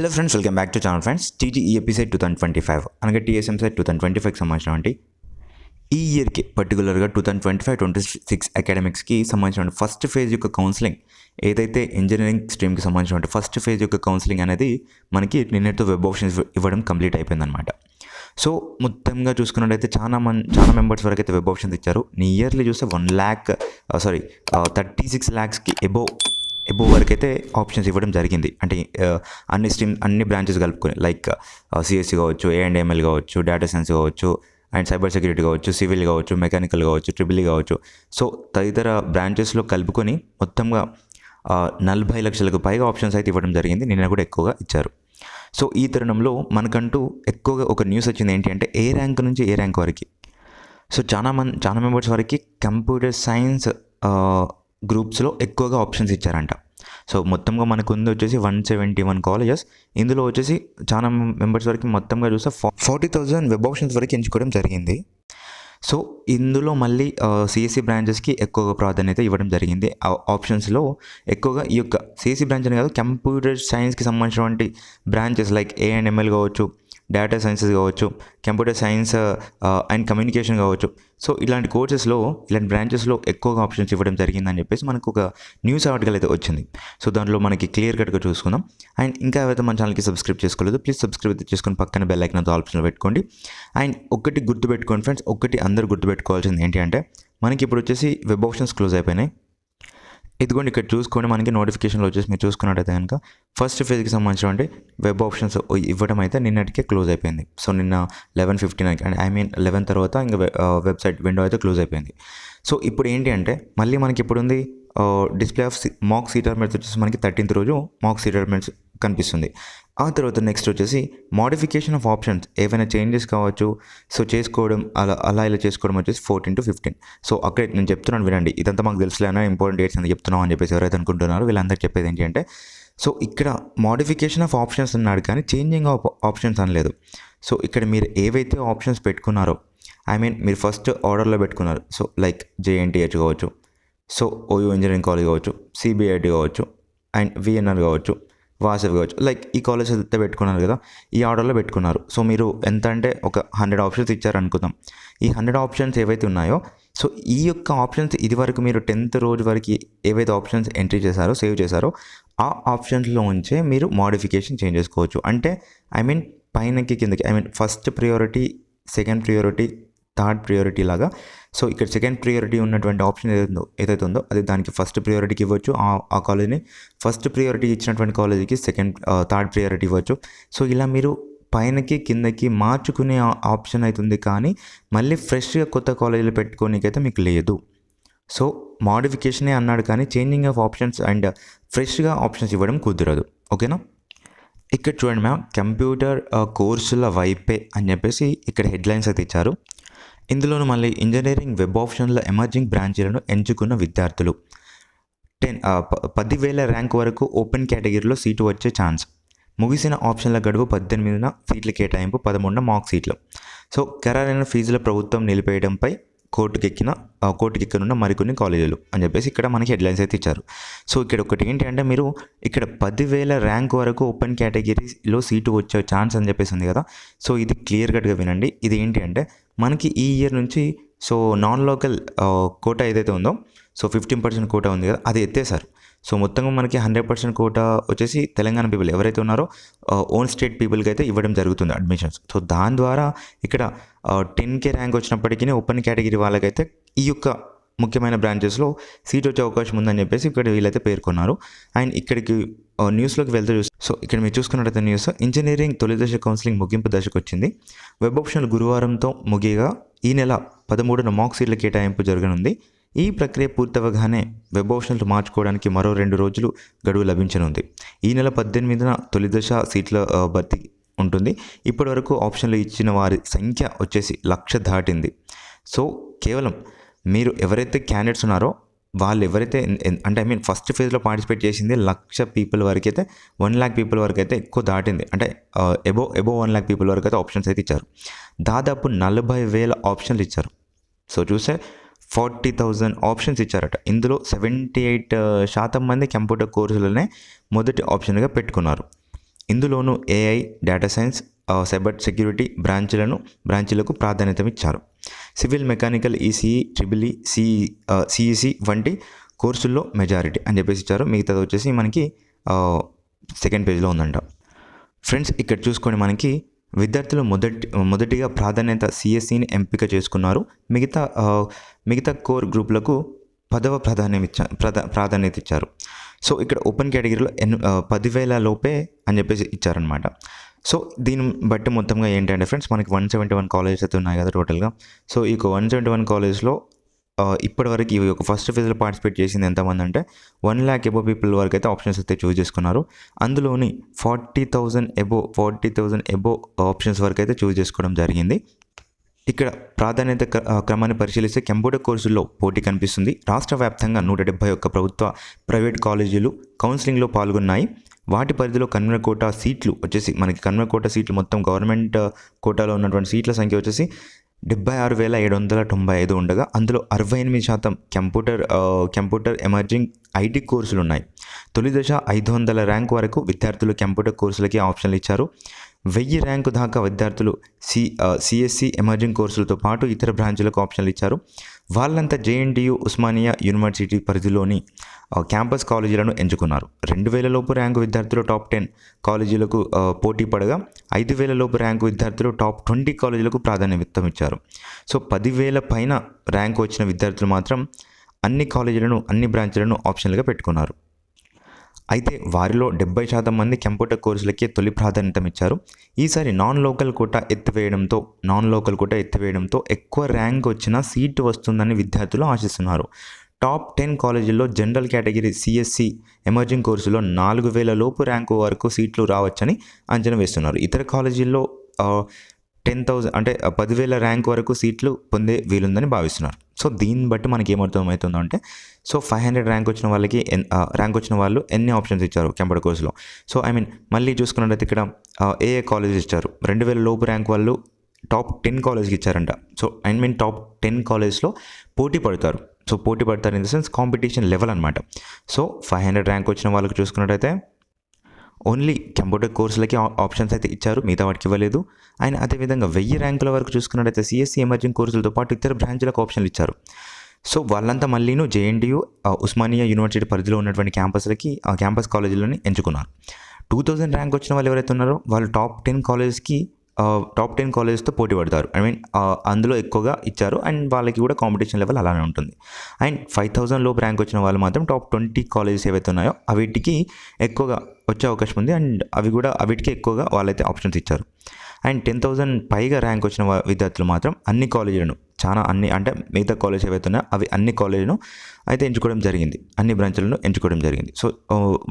Hello friends welcome back to channel friends TG ఈ EAPCET two thousand twenty five అనగా టీఎస్ఎం సైడ్ two thousand twenty ఫైవ్కి సంబంధించినటువంటి ఈ ఇయర్కి పర్టికులర్గా two thousand twenty five twenty six అకాడమిక్స్కి సంబంధించిన ఫస్ట్ ఫేజ్ యొక్క కౌన్సిలింగ్ ఏదైతే ఇంజనీరింగ్ స్ట్రీమ్కి సంబంధించిన ఫస్ట్ ఫేజ్ యొక్క కౌన్సిలింగ్ అనేది మనకి నిన్నటితో వెబ్ ఆప్షన్స్ ఇవ్వడం కంప్లీట్ అయిపోయిందనమాట సో మొత్తంగా చూసుకున్నట్టయితే చాలా మంది చాలా మెంబర్స్ వరకు అయితే వెబ్ ఆప్షన్స్ ఇచ్చారు. నియర్లీ చూస్తే one lakh sorry thirty six ల్యాక్స్కి above above వరకు అయితే ఆప్షన్స్ ఇవ్వడం జరిగింది. అంటే అన్ని స్ట్రీమ్ అన్ని బ్రాంచెస్ కలుపుకొని లైక్ సిఎస్సి కావచ్చు ఏఎండ్ఎంఎల్ కావచ్చు డేటా సైన్స్ కావచ్చు అండ్ సైబర్ సెక్యూరిటీ కావచ్చు సివిల్ కావచ్చు మెకానికల్ కావచ్చు ట్రిబిల్ e కావచ్చు. సో తదితర బ్రాంచెస్లో కలుపుకొని మొత్తంగా నలభై లక్షలకు పైగా ఆప్షన్స్ అయితే ఇవ్వడం జరిగింది. నిన్న కూడా ఎక్కువగా ఇచ్చారు. సో ఈ తరుణంలో మనకంటూ ఎక్కువగా ఒక న్యూస్ వచ్చింది ఏంటి అంటే ఏ ర్యాంక్ నుంచి ఏ ర్యాంక్ వరకు. సో చాలా మంది చాలా మెంబర్స్ వరకు కంప్యూటర్ సైన్స్ గ్రూప్స్లో ఎక్కువగా ఆప్షన్స్ ఇచ్చారంట. సో మొత్తంగా మనకు ఉంది వచ్చేసి వన్ సెవెంటీ వన్ కాలేజెస్ ఇందులో వచ్చేసి చాలా మెంబర్స్ వరకు మొత్తంగా చూస్తే ఫార్టీ థౌజండ్ వెబ్ ఆప్షన్స్ వరకు ఎంచుకోవడం జరిగింది. సో ఇందులో మళ్ళీ సిఎస్సి బ్రాంచెస్కి ఎక్కువగా ప్రాధాన్యత ఇవ్వడం జరిగింది. ఆ ఆప్షన్స్లో ఎక్కువగా ఈ యొక్క సిఎస్సి బ్రాంచ్ అని కాదు కంప్యూటర్ సైన్స్కి సంబంధించినటువంటి బ్రాంచెస్ లైక్ ఏఎన్ఎంఎల్ కావచ్చు డేటా సైన్సెస్ కావచ్చు కంప్యూటర్ సైన్స్ అండ్ కమ్యూనికేషన్ కావచ్చు. సో ఇలాంటి కోర్సెస్లో ఇలాంటి బ్రాంచెస్లో ఎక్కువగా ఆప్షన్స్ ఇవ్వడం జరిగిందని చెప్పేసి మనకు ఒక న్యూస్ ఆర్టికల్ అయితే వచ్చింది. సో దాంట్లో మనకి క్లియర్ కట్గా చూసుకుందాం. అండ్ ఇంకా ఎవరైతే మన ఛానల్కి సబ్స్క్రైబ్ చేసుకోలేదు ప్లీజ్ సబ్స్క్రైబ్ అయితే చేసుకొని పక్కన బెల్ ఐకన్ ఆప్షన్లో పెట్టుకోండి. అండ్ ఒకటి గుర్తుపెట్టుకోండి ఫ్రెండ్స్ ఒకటి అందరూ గుర్తుపెట్టుకోవాల్సింది ఏంటి అంటే మనకి ఇప్పుడు వచ్చేసి వెబ్ ఆప్షన్స్ క్లోజ్ అయిపోయినాయి. ఇదిగోండి ఇక్కడ చూసుకొని మనకి నోటిఫికేషన్లు వచ్చేసి మీరు చూసుకున్నట్టయితే కనుక ఫస్ట్ ఫేజ్కి సంబంధించినటువంటి వెబ్ ఆప్షన్స్ ఇవ్వడం అయితే నిన్నటికే క్లోజ్ అయిపోయింది. సో నిన్న eleven fifteen and I mean eleven తర్వాత ఇంకా వెబ్సైట్ విండో uh, అయితే క్లోజ్ అయిపోయింది. సో ఇప్పుడు ఏంటి అంటే మళ్ళీ మనకి ఇప్పుడు ఉంది డిస్ప్లే ఆఫ్ మాక్ సీటర్ మెట్స్ వచ్చేసి మనకి థర్టీన్త్ రోజు మాక్ సీటర్ మెట్స్ కనిపిస్తుంది. ఆ తర్వాత నెక్స్ట్ వచ్చేసి మోడిఫికేషన్ ఆఫ్ ఆప్షన్స్ ఏవైనా చేంజెస్ కావచ్చు సో చేసుకోవడం అలా అలా ఇలా చేసుకోవడం వచ్చేసి ఫోర్టీన్ టు ఫిఫ్టీన్ సో అక్కడ నేను చెప్తున్నాను వినండి. ఇదంతా మాకు తెలుసులేనా ఇంపార్టెంట్ డేట్స్ అని చెప్తున్నాం అని చెప్పేసి ఎవరైతే అనుకుంటున్నారో వీళ్ళందరికీ చెప్పేది ఏంటి అంటే సో ఇక్కడ మోడిఫికేషన్ ఆఫ్ ఆప్షన్స్ అన్నాడు కానీ చేంజింగ్ ఆఫ్ ఆప్షన్స్ అనలేదు. సో ఇక్కడ మీరు ఏవైతే ఆప్షన్స్ పెట్టుకున్నారో ఐ మీన్ మీరు ఫస్ట్ ఆర్డర్లో పెట్టుకున్నారు. సో లైక్ జేఎన్టీహెచ్ కావచ్చు. సో ఓయూ ఇంజనీరింగ్ కాలేజ్ కావచ్చు సిబిఐటి కావచ్చు అండ్ విఎన్ఆర్ కావచ్చు వాసవి కావచ్చు. లైక్ ఈ కాలేజ్ అయితే పెట్టుకున్నారు కదా ఈ ఆర్డర్లో పెట్టుకున్నారు. సో మీరు ఎంత అంటే ఒక హండ్రెడ్ ఆప్షన్స్ ఇచ్చారనుకుందాం. ఈ హండ్రెడ్ ఆప్షన్స్ ఏవైతే ఉన్నాయో సో ఈ యొక్క ఆప్షన్స్ ఇది వరకు మీరు టెన్త్ రోజు వరకు ఏవైతే ఆప్షన్స్ ఎంట్రీ చేశారో సేవ్ చేశారో ఆ ఆప్షన్స్లో ఉంచే మీరు మోడిఫికేషన్ చేంజ్ చేసుకోవచ్చు. అంటే ఐ మీన్ పైనకి కిందకి I mean first priority second priority third priority లాగా. సో ఇక్కడ సెకండ్ ప్రియారిటీ ఉన్నటువంటి ఆప్షన్ ఏదైతుందో ఉందో ఏదైతే ఉందో అది దానికి ఫస్ట్ ప్రియారిటీకి ఇవ్వచ్చు. ఆ కాలేజ్ని ఫస్ట్ ప్రియారిటీ ఇచ్చినటువంటి కాలేజీకి సెకండ్ థర్డ్ ప్రియారిటీ ఇవ్వచ్చు. సో ఇలా మీరు పైనకి కిందకి మార్చుకునే ఆప్షన్ అవుతుంది కానీ మళ్ళీ ఫ్రెష్గా కొత్త కాలేజీలు పెట్టుకోనికైతే మీకు లేదు. సో మాడిఫికేషనే అన్నాడు కానీ చేంజింగ్ ఆఫ్ ఆప్షన్స్ అండ్ ఫ్రెష్గా ఆప్షన్స్ ఇవ్వడం కుదరదు. ఓకేనా? ఇక్కడ చూడండి మ్యామ్ కంప్యూటర్ కోర్సుల వైపే అని చెప్పేసి ఇక్కడ హెడ్లైన్స్ అయితే ఇచ్చారు. ఇందులోను మళ్ళీ ఇంజనీరింగ్ వెబ్ ఆప్షన్ల ఎమర్జింగ్ బ్రాంచీలను ఎంచుకున్న విద్యార్థులు. టెన్ ప- పదివేల ర్యాంక్ వరకు ఓపెన్ కేటగిరీలో సీటు వచ్చే ఛాన్స్ ముగిసిన ఆప్షన్ల గడువు పద్దెనిమిదిన సీట్ల కేటాయింపు పదమూడున మార్క్ సీట్లు సో ఖరారైన ఫీజుల ప్రభుత్వం నిలిపేయడంపై కోర్టుకెక్కిన కోర్టుకెక్కనున్న మరికొన్ని కాలేజీలు అని చెప్పేసి ఇక్కడ మనకి హెడ్లైన్స్ అయితే ఇచ్చారు. సో ఇక్కడ ఒకటి ఏంటి అంటే మీరు ఇక్కడ పదివేల ర్యాంక్ వరకు ఓపెన్ కేటగిరీలో సీటు వచ్చే ఛాన్స్ అని చెప్పేసి ఉంది కదా. సో ఇది క్లియర్ కట్గా వినండి. ఇది ఏంటి అంటే మనకి ఈ ఇయర్ నుంచి సో నాన్ లోకల్ కోట ఏదైతే ఉందో సో ఫిఫ్టీన్ పర్సెంట్ కోట ఉంది కదా అది ఎత్తేసారు సో మొత్తంగా మనకి హండ్రెడ్ పర్సెంట్ కోటా వచ్చేసి తెలంగాణ పీపుల్ ఎవరైతే ఉన్నారో ఓన్ స్టేట్ పీపుల్కి అయితే ఇవ్వడం జరుగుతుంది అడ్మిషన్స్ సో దాని ద్వారా ఇక్కడ టెన్ కే ర్యాంక్ వచ్చినప్పటికీ ఓపెన్ కేటగిరీ వాళ్ళకైతే ఈ యొక్క ముఖ్యమైన బ్రాంచెస్లో సీట్ వచ్చే అవకాశం ఉందని చెప్పేసి ఇక్కడ వీళ్ళైతే పేర్కొన్నారు. అండ్ ఇక్కడికి న్యూస్లోకి వెళ్తే చూస్తే సో ఇక్కడ మీరు చూసుకున్నట్టయితే న్యూస్ ఇంజనీరింగ్ తొలి దశ కౌన్సిలింగ్ ముగింపు దశకు వచ్చింది. వెబ్ ఆప్షన్లు గురువారంతో ముగియగా ఈ నెల పదమూడున మాక్ సీట్ల కేటాయింపు జరగనుంది. ఈ ప్రక్రియ పూర్తవగానే వెబ్ ఆప్షన్లు మార్చుకోవడానికి మరో రెండు రోజులు గడువు లభించనుంది. ఈ నెల పద్దెనిమిదిన తొలి దశ సీట్ల భర్తీ ఉంటుంది. ఇప్పటివరకు ఆప్షన్లు ఇచ్చిన వారి సంఖ్య వచ్చేసి లక్ష దాటింది. సో కేవలం మీరు ఎవరైతే క్యాండిడేట్స్ ఉన్నారో వాళ్ళు ఎవరైతే అంటే ఐ మీన్ ఫస్ట్ ఫేజ్లో పార్టిసిపేట్ చేసింది లక్ష పీపుల్ వరకు అయితే వన్ ల్యాక్ పీపుల్ వరకు అయితే ఎక్కువ దాటింది. అంటే above above one lakh people వరకు అయితే ఆప్షన్స్ అయితే ఇచ్చారు. దాదాపు నలభై వేల ఆప్షన్లు ఇచ్చారు. సో చూస్తే ఫార్టీ థౌజండ్ ఆప్షన్స్ ఇచ్చారట. ఇందులో సెవెంటీ ఎయిట్ శాతం మంది కంప్యూటర్ కోర్సులనే మొదటి ఆప్షన్గా పెట్టుకున్నారు. ఇందులోనూ AI data science cyber security బ్రాంచ్లను బ్రాంచ్లకు ప్రాధాన్యత ఇచ్చారు civil mechanical ECE triple E CEC వంటి కోర్సుల్లో మెజారిటీ అని చెప్పేసి ఇచ్చారు. మిగతాది వచ్చేసి మనకి సెకండ్ పేజ్లో ఉందంట. ఫ్రెండ్స్ ఇక్కడ చూసుకొని మనకి విద్యార్థులు మొదటి మొదటిగా ప్రాధాన్యత సిఎస్సిని ఎంపిక చేసుకున్నారు. మిగతా మిగతా కోర్ గ్రూపులకు పదవ ప్రాధాన్యం ఇచ్చా ప్రధా ప్రాధాన్యత ఇచ్చారు. సో ఇక్కడ ఓపెన్ కేటగిరీలో ఎన్ పదివేల లోపే అని చెప్పేసి ఇచ్చారనమాట సో దీన్ని బట్టి మొత్తంగా ఏంటంటే ఫ్రెండ్స్ మనకి వన్ సెవెంటీ వన్ కాలేజెస్ అయితే ఉన్నాయి కదా టోటల్గా. సో ఈ వన్ సెవెంటీ వన్ కాలేజ్లో ఇప్పటివరకు ఈ యొక్క ఫస్ట్ ఫేజ్లో పార్టిసిపేట్ చేసింది ఎంతమంది అంటే వన్ ల్యాక్ ఎబో పీపుల్ వరకు అయితే ఆప్షన్స్ అయితే చూస్ చేసుకున్నారు. అందులోని forty thousand above forty thousand above options వరకు అయితే చూస్ చేసుకోవడం జరిగింది. ఇక్కడ ప్రాధాన్యత క్ర- క్రమాన్ని పరిశీలిస్తే కంప్యూటర్ కోర్సుల్లో పోటీ కనిపిస్తుంది. రాష్ట్ర వ్యాప్తంగా నూట డెబ్బై ఒక్క ప్రభుత్వ ప్రైవేట్ కాలేజీలు కౌన్సిలింగ్లో పాల్గొన్నాయి. వాటి పరిధిలో కన్వీనర్ కోటా సీట్లు వచ్చేసి మనకి కన్వీనర్ కోటా సీట్లు మొత్తం గవర్నమెంట్ కోటాలో ఉన్నటువంటి సీట్ల సంఖ్య వచ్చేసి డెబ్బై ఆరు వేల ఏడు వందల తొంభై ఐదు ఉండగా అందులో అరవై ఎనిమిది శాతం కంప్యూటర్ కంప్యూటర్ ఎమర్జింగ్ ఐటీ కోర్సులు ఉన్నాయి. తొలి దశ ఐదు వందల ర్యాంక్ వరకు విద్యార్థులు కంప్యూటర్ కోర్సులకి ఆప్షన్లు ఇచ్చారు. వెయ్యి ర్యాంకు దాకా విద్యార్థులు సి సిఎస్సి ఎమర్జింగ్ కోర్సులతో పాటు ఇతర బ్రాంచులకు ఆప్షన్లు ఇచ్చారు. వాళ్ళంతా జేఎన్టీయు ఉస్మానియా యూనివర్సిటీ పరిధిలోని క్యాంపస్ కాలేజీలను ఎంచుకున్నారు. రెండు వేల లోపు ర్యాంకు విద్యార్థులు టాప్ టెన్ కాలేజీలకు పోటీ పడగా ఐదు వేల లోపు ర్యాంకు విద్యార్థులు టాప్ ట్వంటీ కాలేజీలకు ప్రాధాన్యత ఇచ్చారు. సో పదివేల పైన ర్యాంకు వచ్చిన విద్యార్థులు మాత్రం అన్ని కాలేజీలను అన్ని బ్రాంచ్లను ఆప్షన్లుగా పెట్టుకున్నారు. అయితే వారిలో డెబ్బై శాతం మంది కంప్యూటర్ కోర్సులకే తొలి ప్రాధాన్యత ఇచ్చారు ఈసారి నాన్ లోకల్ కోట ఎత్తివేయడంతో నాన్ లోకల్ కోట ఎత్తివేయడంతో ఎక్కువ ర్యాంక్ వచ్చిన సీటు వస్తుందని విద్యార్థులు ఆశిస్తున్నారు. టాప్ టెన్ కాలేజీల్లో జనరల్ కేటగిరీ సిఎస్సి ఎమర్జింగ్ కోర్సులో నాలుగు వేల లోపు ర్యాంకు వరకు సీట్లు రావచ్చని అంచనా వేస్తున్నారు. ఇతర కాలేజీల్లో టెన్ థౌజండ్ అంటే పదివేల ర్యాంక్ వరకు సీట్లు పొందే వీలుందని భావిస్తున్నారు. సో దీన్ని బట్టి మనకి ఏమర్థమవుతుందో అంటే సో ఫైవ్ హండ్రెడ్ ర్యాంక్ వచ్చిన వాళ్ళకి ఎన్ ర్యాంక్ వచ్చిన వాళ్ళు ఎన్ని ఆప్షన్స్ ఇచ్చారు కెంపర్ కోర్సులో? సో ఐ మీన్ మళ్ళీ చూసుకున్నట్లయితే ఇక్కడ ఏఏ ఏ కాలేజ్ ఇచ్చారు? రెండు వేల లోపు ర్యాంక్ వాళ్ళు టాప్ టెన్ కాలేజ్కి ఇచ్చారంట. So I mean top ten కాలేజ్లో పోటీ పడతారు. సో పోటీ పడతారు in the sense competition level అనమాట సో ఫైవ్ హండ్రెడ్ ర్యాంక్ వచ్చిన వాళ్ళకి చూసుకున్నట్టయితే ఓన్లీ కంప్యూటర్ కోర్సులకి ఆప్షన్స్ అయితే ఇచ్చారు మిగతా వాటికి ఇవ్వలేదు. ఆయన అదేవిధంగా వెయ్యి ర్యాంకుల వరకు చూసుకున్నట్టయితే సిఎస్సి ఎమర్జింగ్ కోర్సులతో పాటు ఇతర బ్రాంచ్లకు ఆప్షన్లు ఇచ్చారు. సో వాళ్ళంతా మళ్ళీను జేఎన్టీయు ఉస్మానియా యూనివర్సిటీ పరిధిలో ఉన్నటువంటి క్యాంపస్లకి ఆ క్యాంపస్ కాలేజీలని ఎంచుకున్నారు. టూ థౌజండ్ ర్యాంక్ వచ్చిన వాళ్ళు ఎవరైతే ఉన్నారో వాళ్ళు టాప్ టెన్ కాలేజ్కి టాప్ టెన్ కాలేజెస్తో పోటీ పడతారు. ఐ మీన్ అందులో ఎక్కువగా ఇచ్చారు. అండ్ వాళ్ళకి కూడా కాంపిటీషన్ లెవెల్ అలానే ఉంటుంది. అండ్ ఫైవ్ థౌజండ్ లోపు ర్యాంక్ వచ్చిన వాళ్ళు మాత్రం టాప్ ట్వంటీ కాలేజెస్ ఏవైతే ఉన్నాయో అవిటికి ఎక్కువగా వచ్చే అవకాశం ఉంది. అండ్ అవి కూడా అవిటికి ఎక్కువగా వాళ్ళైతే ఆప్షన్స్ ఇచ్చారు. అండ్ టెన్ థౌసండ్ పైగా ర్యాంక్ వచ్చిన విద్యార్థులు మాత్రం అన్ని కాలేజీలను చాలా అన్ని అంటే మిగతా కాలేజ్ ఏవైతే ఉన్నాయో అవి అన్ని కాలేజీలను అయితే ఎంచుకోవడం జరిగింది. అన్ని బ్రాంచ్లను ఎంచుకోవడం జరిగింది. సో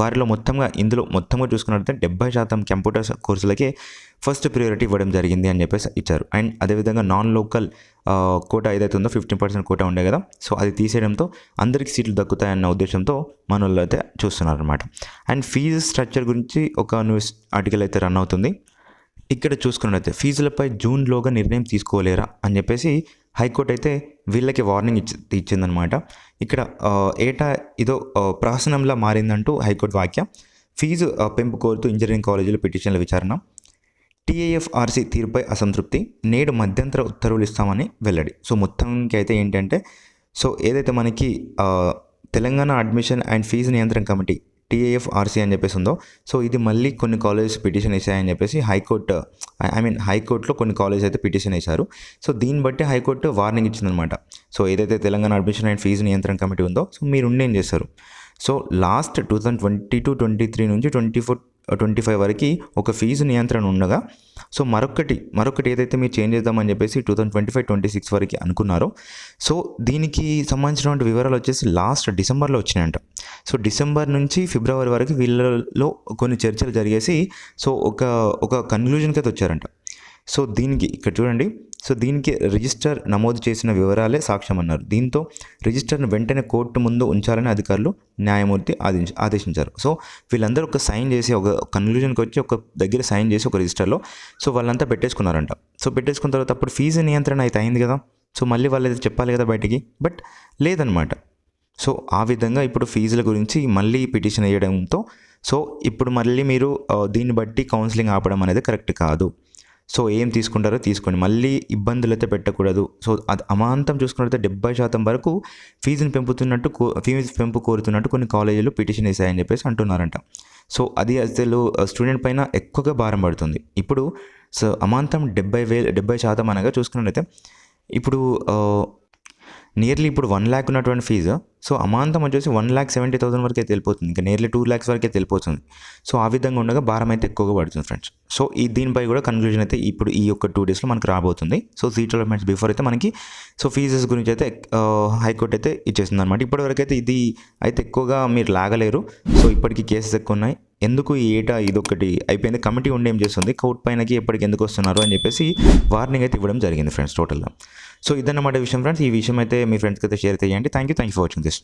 వారిలో మొత్తంగా ఇందులో మొత్తంగా చూసుకున్నట్లయితే డెబ్బై శాతం కంప్యూటర్ కోర్సులకే ఫస్ట్ ప్రియారిటీ ఇవ్వడం జరిగింది అని చెప్పేసి ఇచ్చారు. అండ్ అదేవిధంగా నాన్ లోకల్ కోట ఏదైతే ఉందో ఫిఫ్టీన్ పర్సెంట్ కోట ఉండే కదా సో అది తీసేయడంతో అందరికీ సీట్లు దక్కుతాయన్న ఉద్దేశంతో మన వాళ్ళు అయితే చూస్తున్నారు అనమాట అండ్ ఫీజు స్ట్రక్చర్ గురించి ఒక న్యూస్ ఆర్టికల్ అయితే రన్ అవుతుంది. ఇక్కడ చూసుకున్నట్లయితే ఫీజులపై జూన్లోగా నిర్ణయం తీసుకోలేరా అని చెప్పేసి హైకోర్టు అయితే వీళ్ళకి వార్నింగ్ ఇచ్చి ఇచ్చిందనమాట ఇక్కడ ఏటా ఇదో ప్రాసనంలా ప్రహసనంలా మారిందంటూ హైకోర్టు వాక్యం ఫీజు పెంపు కోరుతూ ఇంజనీరింగ్ కాలేజీలో పిటిషన్ల విచారణ. టీఏఎఫ్ఆర్సీ తీరుపై అసంతృప్తి. నేడు మధ్యంతర ఉత్తర్వులు ఇస్తామని వెల్లడి. సో మొత్తానికి అయితే ఏంటంటే సో ఏదైతే మనకి తెలంగాణ అడ్మిషన్ అండ్ ఫీజు నియంత్రణ కమిటీ టీఏఎఫ్ఆర్సీ అని చెప్పేసి ఉందో. సో ఇది మళ్ళీ కొన్ని కాలేజెస్ పిటిషన్ వేసాయని చెప్పేసి హైకోర్టు ఐ మీన్ హైకోర్టులో కొన్ని కాలేజ్ అయితే పిటిషన్ వేశారు. సో దీన్ని బట్టి హైకోర్టు వార్నింగ్ ఇచ్చిందనమాట సో ఏదైతే తెలంగాణ అడ్మిషన్ అండ్ ఫీజు నియంత్రణ కమిటీ ఉందో సో మీరు ఉండి ఏం చేస్తారు? So last two thousand twenty two twenty three నుంచి ట్వంటీ ఫోర్ ట్వంటీ ఫైవ్ వరకు ఒక ఫీజు నియంత్రణ ఉండగా సో మరొకటి మరొకటి ఏదైతే మీరు చేంజ్ చేద్దామని చెప్పేసి two thousand twenty five twenty six వరకు అనుకున్నారో సో దీనికి సంబంధించినటువంటి వివరాలు వచ్చేసి లాస్ట్ డిసెంబర్లో వచ్చినాయంట. సో డిసెంబర్ నుంచి ఫిబ్రవరి వరకు వీళ్ళలో కొన్ని చర్చలు జరిగేసి సో ఒక ఒక కన్క్లూజన్కి అయితే వచ్చారంట. సో దీనికి ఇక్కడ చూడండి సో దీనికి రిజిస్టర్ నమోదు చేసిన వివరాలే సాక్ష్యం అన్నారు దీంతో రిజిస్టర్ను వెంటనే కోర్టు ముందు ఉంచాలని అధికారులు న్యాయమూర్తి ఆదేశ ఆదేశించారు. సో వీళ్ళందరూ ఒక సైన్ చేసి ఒక కన్క్లూజన్కి వచ్చి ఒక దగ్గర సైన్ చేసి ఒక రిజిస్టర్లో సో వాళ్ళంతా పెట్టేసుకున్నారంట. సో పెట్టేసుకున్న తర్వాత అప్పుడు ఫీజు నియంత్రణ అయితే అయింది కదా. సో మళ్ళీ వాళ్ళు అయితే చెప్పాలి కదా బయటికి. బట్ లేదనమాట. సో ఆ విధంగా ఇప్పుడు ఫీజుల గురించి మళ్ళీ పిటిషన్ వేయడంతో సో ఇప్పుడు మళ్ళీ మీరు దీన్ని బట్టి కౌన్సిలింగ్ ఆపడం అనేది కరెక్ట్ కాదు. సో ఏం తీసుకుంటారో తీసుకోండి. మళ్ళీ ఇబ్బందులు అయితే పెట్టకూడదు. సో అది అమాంతం చూసుకున్నట్లయితే డెబ్బై శాతం వరకు ఫీజుని పెంపుతున్నట్టు ఫీజు పెంపు కోరుతున్నట్టు కొన్ని కాలేజీలు పిటిషన్ వేసాయని చెప్పేసి అంటున్నారంట. సో అది అసలు స్టూడెంట్ పైన ఎక్కువగా భారం పడుతుంది. ఇప్పుడు సో అమాంతం డెబ్బై వేలు డెబ్బై శాతం అనగా చూసుకున్నట్లయితే ఇప్పుడు నియర్లీ ఇప్పుడు వన్ ల్యాక్ ఉన్నటువంటి ఫీజు సో అమాంతం వచ్చేసి వన్ ల్యాక్ సెవెంటీ థౌసండ్ వరకు అయితే వెళ్ళిపోతుంది ఇంకా నియర్లీ టూ ల్యాక్స్ వరకు అయితే వెళ్ళిపోతుంది సో ఆ విధంగా ఉండగా భారం అయితే ఎక్కువగా పడుతుంది ఫ్రెండ్స్ సో ఈ దీనిపై కూడా కన్క్లూజన్ అయితే ఇప్పుడు ఈ యొక్క టూ డేస్లో మనకు రాబోతుంది. సో సీట్ డెవలప్మెంట్స్ బిఫోర్ అయితే మనకి సో ఫీజెస్ గురించి అయితే హైకోర్టు అయితే ఇచ్చేస్తుంది అనమాట ఇప్పటివరకు అయితే ఇది అయితే ఎక్కువగా మీరు లాగలేరు. సో ఇప్పటికీ కేసెస్ ఎక్కువ ఉన్నాయి. ఎందుకు ఈ ఏటా ఇదొకటి అయిపోయింది. కమిటీ ఉండి ఏం చేస్తుంది? కోర్ట్ పైనకి ఎప్పటికి ఎందుకు వస్తున్నారు అని చెప్పేసి వార్నింగ్ అయితే ఇవ్వడం జరిగింది ఫ్రెండ్స్ టోటల్గా. సో ఇదన్నమాట విషయం ఫ్రెండ్స్. ఈ విషయం అయితే మీ ఫ్రెండ్స్కి అయితే షేర్ చేయండి. Thank you. Thank you for watching this.